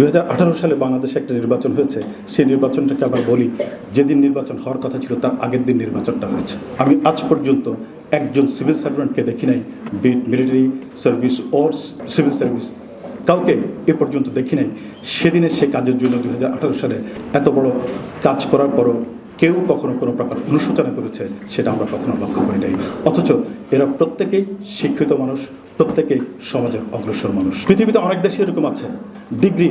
দু হাজার আঠারো সালে বাংলাদেশে একটা নির্বাচন হয়েছে, সেই নির্বাচনটাকে আবার বলি, যেদিন নির্বাচন হওয়ার কথা ছিল তার আগের দিন নির্বাচনটা হয়েছে। আমি আজ পর্যন্ত একজন সিভিল সার্ভেন্টকে দেখি নাই মিলিটারি সার্ভিস ও সিভিল সার্ভিস, কাউকে এ পর্যন্ত দেখি নাই। সেদিনের সে কাজের জন্য দু হাজার আঠারো সালে এত বড় কাজ করার পরও কেউ কখনো কোনো প্রকার অনুশোচনা করেছে, সেটা আমরা কখনো লক্ষ্য করি নাই। অথচ এরা প্রত্যেকেই শিক্ষিত মানুষ, প্রত্যেকেই সমাজের অগ্রসর মানুষ। পৃথিবীতে অনেক দেশে এরকম আছে। ডিগ্রি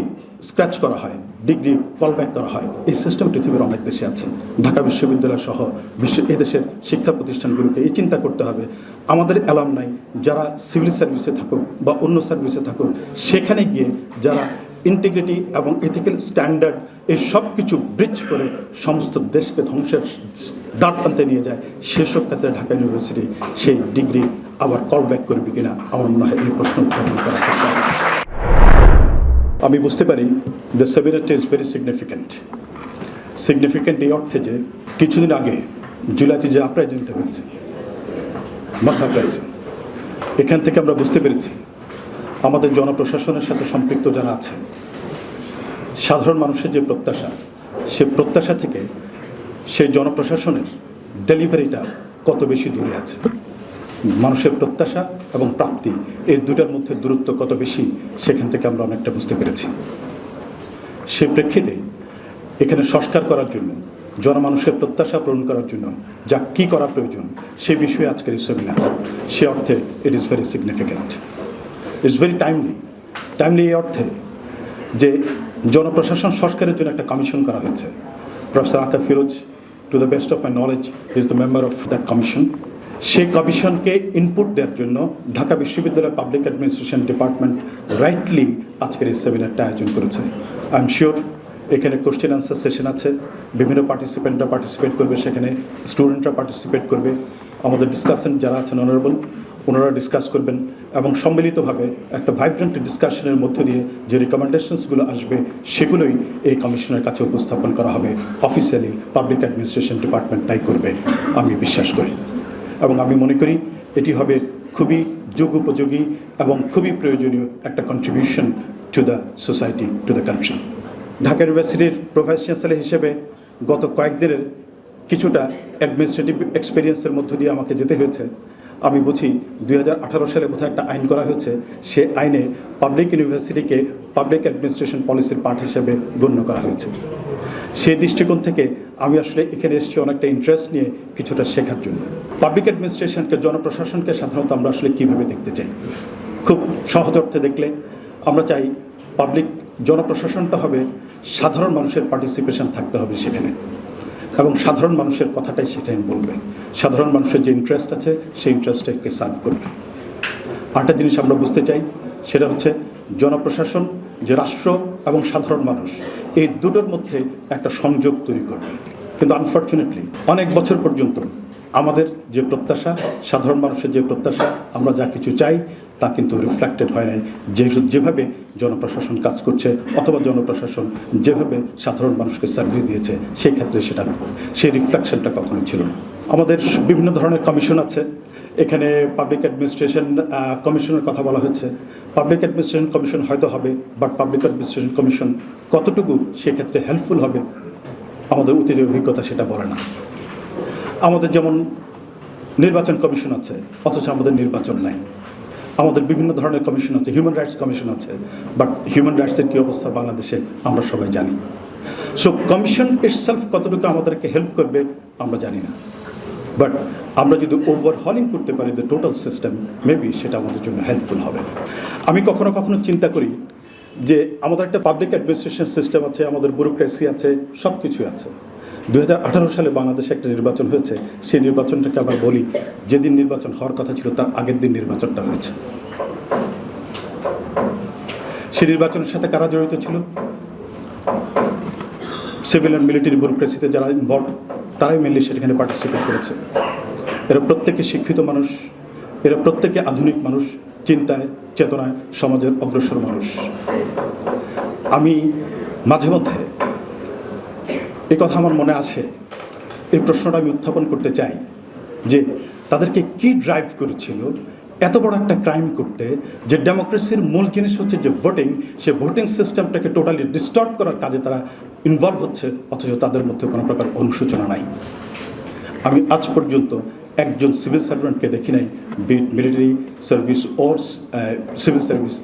স্ক্র্যাচ করা হয়, ডিগ্রি কলব্যাক করা হয়। এই সিস্টেম পৃথিবীর অনেক দেশে আছে। ঢাকা বিশ্ববিদ্যালয় সহ বিশ্ব, এই দেশের শিক্ষা প্রতিষ্ঠানগুলোকে এই চিন্তা করতে হবে। আমাদের অ্যালাম নাই যারা সিভিল সার্ভিসে থাকুক বা অন্য সার্ভিসে থাকুক, সেখানে গিয়ে যারা ইন্টিগ্রিটি এবং এথিক্যাল স্ট্যান্ডার্ড এই সব কিছু ব্রিজ করে সমস্ত দেশকে ধ্বংসের দ্বার প্রান্তে নিয়ে যায়। সেসব ক্ষেত্রে ঢাকা ইউনিভার্সিটি সেই ডিগ্রি আবার কল ব্যাক করবে কিনা আমার মনে হয় এই প্রশ্ন উত্থাপন করা আমি বুঝতে পারি দ্য সেমিনারটি ইজ ভেরি সিগনিফিক্যান্ট সিগনিফিক্যান্ট এই অর্থে যে কিছুদিন আগে জুলাইতে যে আপরাইজিংটা হয়েছে এখান থেকে আমরা বুঝতে পেরেছি আমাদের জনপ্রশাসনের সাথে সম্পৃক্ত যারা আছে সাধারণ মানুষের যে প্রত্যাশা, সে প্রত্যাশা থেকে সেই জনপ্রশাসনের ডেলিভারিটা কত বেশি দূরে আছে? মানুষের প্রত্যাশা এবং প্রাপ্তি, এই দুটার মধ্যে দূরত্ব কত বেশি, সেখান থেকে আমরা অনেকটা বুঝতে পেরেছি। সে প্রেক্ষিতে এখানে সংস্কার করার জন্য, জনমানুষের প্রত্যাশা পূরণ করার জন্য যা কী করা প্রয়োজন, সে বিষয়ে আজকের এই সেমিনার সে অর্থে it is very significant it's very timely timely এই অর্থে যে জনপ্রশাসন সংস্কারের জন্য একটা কমিশন করা হয়েছে। Professor Aka Firoz to the best of my knowledge is the member of that commission সেই কমিশনকে ইনপুট দেওয়ার জন্য ঢাকা বিশ্ববিদ্যালয় পাবলিক অ্যাডমিনিস্ট্রেশন ডিপার্টমেন্ট রাইটলি আজকের এই সেমিনারটা আয়োজন করেছে। আই এম শিওর এখানে কোশ্চেন আনসার সেশন আছে। বিভিন্ন পার্টিসিপেন্টরা পার্টিসিপেট করবে, সেখানে স্টুডেন্টরা পার্টিসিপেট করবে। আমাদের ডিসকাশন যারা আছেন অনারেবল ওনারা ডিসকাস করবেন এবং সম্মিলিতভাবে একটা ভাইব্রেন্ট ডিসকাশনের মধ্য দিয়ে যে রিকমেন্ডেশনসগুলো আসবে, সেগুলোই এই কমিশনের কাছে উপস্থাপন করা হবে। অফিসিয়ালি পাবলিক অ্যাডমিনিস্ট্রেশন ডিপার্টমেন্ট তাই করবে, আমি বিশ্বাস করি। এবং আমি মনে করি, এটি হবে খুবই যোগ উপযোগী এবং খুবই প্রয়োজনীয় একটা contribution to the society to the country Dhaka ইউনিভার্সিটির প্রফেশনাল হিসেবে গত কয়েকদিনের কিছুটা অ্যাডমিনিস্ট্রেটিভ এক্সপিরিয়েন্সের মধ্য দিয়ে আমাকে যেতে হয়েছে। আমি বুঝি দুই হাজার আঠারো সালে কোথাও একটা আইন করা হয়েছে, সে আইনে পাবলিক ইউনিভার্সিটিকে পাবলিক অ্যাডমিনিস্ট্রেশন পলিসির পার্ট হিসেবে গণ্য করা হয়েছে। সেই দৃষ্টিকোণ থেকে আমি আসলে এখানে এসেছি অনেকটা ইন্টারেস্ট নিয়ে কিছুটা শেখার জন্য। পাবলিক অ্যাডমিনিস্ট্রেশনকে জনপ্রশাসনকে সাধারণত আমরা আসলে কীভাবে দেখতে চাই? খুব সহজ অর্থে দেখলে, আমরা চাই পাবলিক জনপ্রশাসনটা হবে সাধারণ মানুষের পার্টিসিপেশন থাকতে হবে সেখানে। এবং সাধারণ মানুষের কথাটাই সেখানে বলবে। সাধারণ মানুষের যে ইন্টারেস্ট আছে, সেই ইন্টারেস্টটাকে সার্ভ করবে। আরেকটা জিনিস আমরা বুঝতে চাই, সেটা হচ্ছে জনপ্রশাসন, যে রাষ্ট্র এবং সাধারণ মানুষ, এই দুটোর মধ্যে একটা সংযোগ তৈরি করবে। কিন্তু আনফর্চুনেটলি অনেক বছর পর্যন্ত আমাদের যে প্রত্যাশা, সাধারণ মানুষের যে প্রত্যাশা, আমরা যা কিছু চাই তা কিন্তু রিফ্লেক্টেড হয় নাই। যে যেভাবে জনপ্রশাসন কাজ করছে অথবা জনপ্রশাসন যেভাবে সাধারণ মানুষকে সার্ভিস দিয়েছে, সেই ক্ষেত্রে সেটা সেই রিফ্লেকশনটা কখনোই ছিল না। আমাদের বিভিন্ন ধরনের কমিশন আছে। এখানে পাবলিক অ্যাডমিনিস্ট্রেশন কমিশনের কথা বলা হয়েছে। পাবলিক অ্যাডমিনিস্ট্রেশন কমিশন হয়তো হবে বাট পাবলিক অ্যাডমিনিস্ট্রেশন কমিশন কতটুকু সেক্ষেত্রে হেল্পফুল হবে, আমাদের অতীত অভিজ্ঞতা সেটা বলে না। আমাদের যেমন নির্বাচন কমিশন আছে, অথচ আমাদের নির্বাচন নাই। আমাদের বিভিন্ন ধরনের কমিশন আছে হিউম্যান রাইটস কমিশন আছে বাট হিউম্যান রাইটসের কী অবস্থা বাংলাদেশে আমরা সবাই জানি। সো কমিশন ইটসেলফ কতটুকু আমাদেরকে হেল্প করবে আমরা জানি না। বাট আমরা যদি ওভারহলিং করতে পারি দ্য টোটাল সিস্টেম মেবি সেটা আমাদের জন্য হেল্পফুল হবে। আমি কখনো কখনো চিন্তা করি যে আমাদের একটা পাবলিক অ্যাডমিনিস্ট্রেশন সিস্টেম আছে, আমাদের ব্যুরোক্রেসি আছে সব কিছুই আছে। দুই হাজার আঠারো সালে বাংলাদেশে একটা নির্বাচন হয়েছে, সেই নির্বাচনটাকে আবার বলি, যেদিন নির্বাচন হওয়ার কথা ছিল তার আগের দিন নির্বাচনটা হয়েছে। সেই নির্বাচনের সাথে কারা জড়িত ছিল? সিভিল অ্যান্ড মিলিটারি ব্যুরোক্রেসিতে যারা ইনভলভ তারাই মেনলি সেখানে পার্টিসিপেট করেছে। এরা প্রত্যেকে শিক্ষিত মানুষ, এরা প্রত্যেকে আধুনিক মানুষ, চিন্তায়, চেতনায়, সমাজের অগ্রসর মানুষ। আমি মাঝে মধ্যে এই কথা আমার মনে আসে এই প্রশ্নটা আমি উত্থাপন করতে চাই যে তাদেরকে কি ড্রাইভ করেছিল, এত বড় একটা ক্রাইম করতে, যে ডেমোক্রেসির মূল জিনিস হচ্ছে যে ভোটিং সে ভোটিং সিস্টেমটাকে টোটালি ডিস্টার্ব করার কাজে তারা ইনভলভ হচ্ছে, অথচ তাদের মধ্যে কোনো প্রকার অনুশোচনা নাই। আমি আজ পর্যন্ত একজন সিভিল সার্ভেন্টকে দেখি নাই বিট মিলিটারি সার্ভিস ওর সিভিল সার্ভিস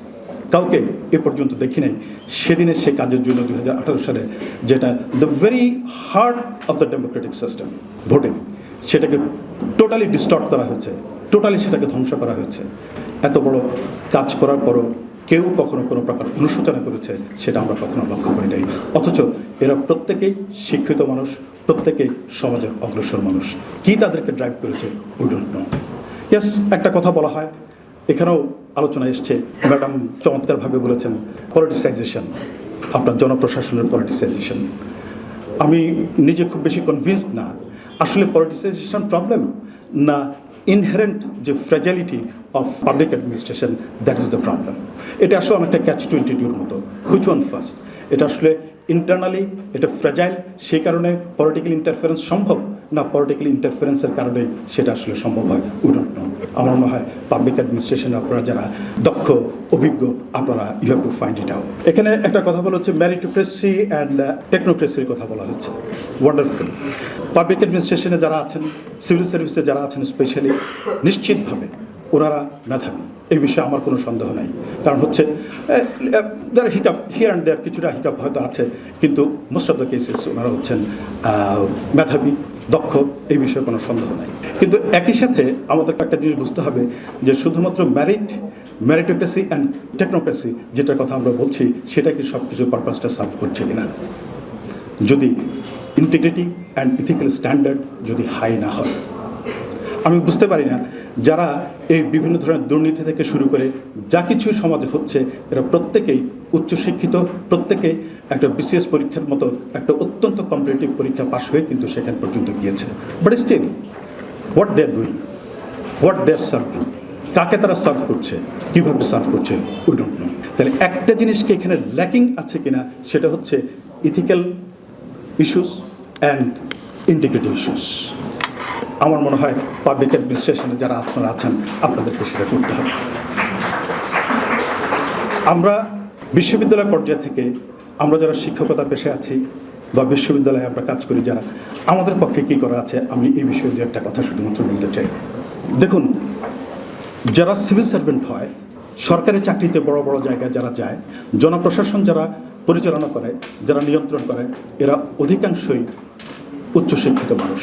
কাউকে এ পর্যন্ত দেখি নাই। সেদিনের সে কাজের জন্য দু হাজার আঠারো সালে যেটা the very heart of the democratic system voting সেটাকে টোটালি ডিস্টর্ট করা হয়েছে টোটালি সেটাকে ধ্বংস করা হয়েছে। এত বড় কাজ করার পরও কেউ কখনো কোনো প্রকার অনুশোচনা করেছে, সেটা আমরা কখনো লক্ষ্য করি নাই। অথচ এরা প্রত্যেকেই শিক্ষিত মানুষ, প্রত্যেকেই সমাজের অগ্রসর মানুষ। কি তাদেরকে ড্রাইভ করেছে? উই ডোন্ট নো ইয়াস একটা কথা বলা হয়, এখানেও আলোচনা এসছে, ম্যাডাম চমৎকারভাবে বলেছেন পলিটিসাইজেশন আপনার জনপ্রশাসনের পলিটিসাইজেশন আমি নিজে খুব বেশি কনভিন্সড না, আসলে পলিটিসাইজেশন প্রবলেম না ইনহারেন্ট যে fragility of public administration that is the problem এটা আসলে অনেকটা ক্যাচ টোয়েন্টি টুর মতো। হুইচ ওয়ান ফার্স্ট এটা আসলে ইন্টারনালি এটা ফ্রেজাইল সেই কারণে পলিটিক্যাল ইন্টারফারেন্স সম্ভব না পলিটিক্যাল ইন্টারফারেন্সের কারণে সেটা আসলে সম্ভব হয়। ডোন্ট আমার মনে হয় পাবলিক অ্যাডমিনিস্ট্রেশনে আপনারা যারা দক্ষ, অভিজ্ঞ, আপনারা you have to find it out এখানে একটা কথা বলা হচ্ছে ম্যারিটোক্রেসি অ্যান্ড টেকনোক্রেসির কথা বলা হচ্ছে। ওয়ান্ডারফুল পাবলিক অ্যাডমিনিস্ট্রেশনে যারা আছেন সিভিল সার্ভিসে যারা আছেন স্পেশালি নিশ্চিতভাবে ওনারা মেধাবী। এই বিষয়ে আমার কোনো সন্দেহ নাই। কারণ হচ্ছে যারা হিকাপ হিয়ার অ্যান্ড দেয়ার কিছুটা হিকাপ হয়তো আছে, কিন্তু মোস্ট অফ দ্য কেসেস ওনারা হচ্ছেন মেধাবী। দক্ষ, এই বিষয়ে কোনো সন্দেহ নাই। কিন্তু একই সাথে আমাদেরকে একটা জিনিস বুঝতে হবে যে শুধুমাত্র ম্যারিট ম্যারিটোক্রেসি অ্যান্ড টেকনোক্রেসি যেটার কথা আমরা বলছি, সেটা কি সব কিছু পারপাসটা সার্ভ করছে কিনা? যদি ইন্টিগ্রিটি অ্যান্ড ইথিক্যাল স্ট্যান্ডার্ড যদি হাই না হয়। আমি বুঝতে পারি না যারা এই বিভিন্ন ধরনের দুর্নীতি থেকে শুরু করে যা কিছু সমাজে হচ্ছে, এরা প্রত্যেকেই উচ্চশিক্ষিত, প্রত্যেকে একটা বিসিএস পরীক্ষার মতো একটা অত্যন্ত কম্পিটিটিভ পরীক্ষা পাশ হয়ে কিন্তু সেখান পর্যন্ত গিয়েছে। But still what they doing what they are serving কাকে তারা সার্ভ করছে, কীভাবে সার্ভ করছে উই ডোন্ট নো তাহলে একটা জিনিসকে এখানে ল্যাকিং আছে কিনা, সেটা হচ্ছে ethical issues and integrity issues আমার মনে হয় পাবলিক অ্যাডমিনিস্ট্রেশনে যারা আপনারা আছেন, আপনাদেরকে সেটা করতে হবে। আমরা বিশ্ববিদ্যালয় পর্যায় থেকে আমরা যারা শিক্ষকতা পেশে আছি বা বিশ্ববিদ্যালয়ে আমরা কাজ করি যারা, আমাদের পক্ষে কী করা আছে আমি এই বিষয়ে দু একটা কথা শুধুমাত্র বলতে চাই। দেখুন, যারা সিভিল সার্ভেন্ট হয়, সরকারি চাকরিতে বড় বড় জায়গায় যারা যায়, জনপ্রশাসন যারা পরিচালনা করে, যারা নিয়ন্ত্রণ করে, এরা অধিকাংশই উচ্চশিক্ষিত মানুষ।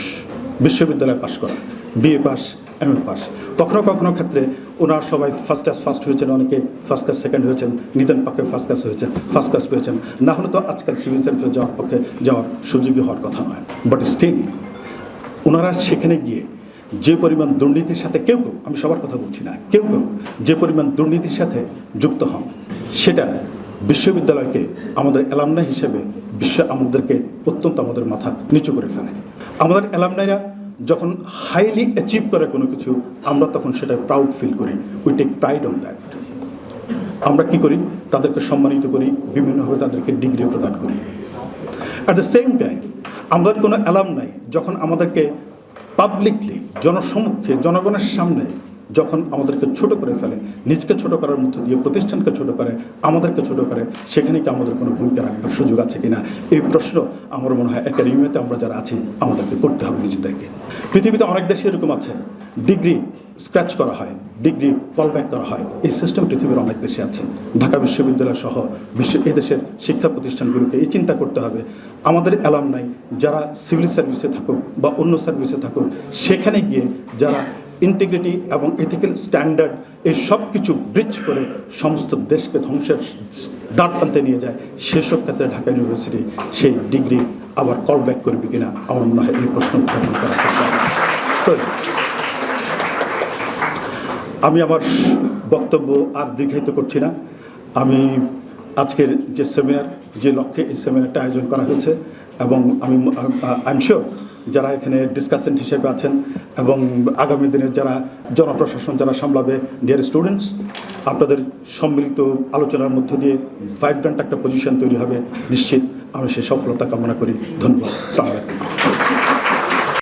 বিশ্ববিদ্যালয়ে পাশ করা BA pass M A pass কখনো কখনো ক্ষেত্রে ওনারা সবাই ফার্স্ট ক্লাস ফার্স্ট হয়েছেন, অনেকে ফার্স্ট ক্লাস সেকেন্ড হয়েছেন, নিতেন পক্ষে ফার্স্ট ক্লাস হয়েছেন ফার্স্ট ক্লাস পেয়েছেন। না হলে তো আজকাল সিভিল সার্ভিসে যাওয়ার পক্ষে যাওয়ার সুযোগই হওয়ার কথা নয়। বাট স্টিল ওনারা সেখানে গিয়ে যে পরিমাণ দুর্নীতির সাথে কেউ কেউ, আমি সবার কথা বলছি না, কেউ কেউ যে পরিমাণ দুর্নীতির সাথে যুক্ত হন, সেটা বিশ্ববিদ্যালয়কে আমাদের অ্যালামনা হিসেবে বিশ্ব আমাদেরকে অত্যন্ত আমাদের মাথা নিচু করে ফেলে। আমাদের অ্যালামনাইরা যখন হাইলি অ্যাচিভ করে কোনো কিছু, আমরা তখন সেটা প্রাউড ফিল করি। We take pride on that আমরা কি করি? তাদেরকে সম্মানিত করি, বিভিন্নভাবে তাদেরকে ডিগ্রি প্রদান করি। অ্যাট দ্য সেম টাইম আমাদের কোনো অ্যালাম নাই। যখন আমাদেরকে পাবলিকলি জনসমক্ষে, জনগণের সামনে যখন আমাদেরকে ছোট করে ফেলে, নিজকে ছোট করার মধ্য দিয়ে প্রতিষ্ঠানকে ছোট করে, আমাদেরকে ছোট করে, সেখানে কি আমাদের কোনো ভূমিকা রাখবার সুযোগ আছে কিনা? এই প্রশ্ন আমার মনে হয় একাডেমিতে আমরা যারা আছি, আমাদেরকে করতে হবে নিজেদেরকে। পৃথিবীতে অনেক দেশে এরকম আছে। ডিগ্রি স্ক্র্যাচ করা হয়, ডিগ্রি কলব্যাক করা হয়। এই সিস্টেম পৃথিবীর অনেক দেশে আছে। ঢাকা বিশ্ববিদ্যালয় সহ বিশ্ব এদেশের শিক্ষা প্রতিষ্ঠানগুলোকে এই চিন্তা করতে হবে। আমাদের অ্যালাম নাই যারা সিভিল সার্ভিসে থাকুক বা অন্য সার্ভিসে থাকুক, সেখানে গিয়ে যারা ইন্টিগ্রিটি এবং এথিক্যাল স্ট্যান্ডার্ড এই সব কিছু ব্রিজ করে সমস্ত দেশকে ধ্বংসের দ্বার প্রান্তে নিয়ে যায়। সেসব ক্ষেত্রে ঢাকা ইউনিভার্সিটি সেই ডিগ্রি আবার কল ব্যাক করবে কিনা আমার মনে হয় এই প্রশ্ন উত্থাপন করা আমি আমার বক্তব্য আর দীর্ঘায়িত করছি না। আমি আজকের যে সেমিনার যে লক্ষ্যে এই সেমিনারটা আয়োজন করা হয়েছে এবং আমি আই এম শিওর যারা এখানে ডিসকাসেন্ট হিসেবে আছেন এবং আগামী দিনের যারা জনপ্রশাসন যারা সামলাবে ডিয়ার স্টুডেন্টস আপনাদের সম্মিলিত আলোচনার মধ্য দিয়ে ভাইব্রান্ট একটা পজিশন তৈরি হবে। নিশ্চিত আমি সেই সফলতা কামনা করি। ধন্যবাদ। সালাম আলাইকুম।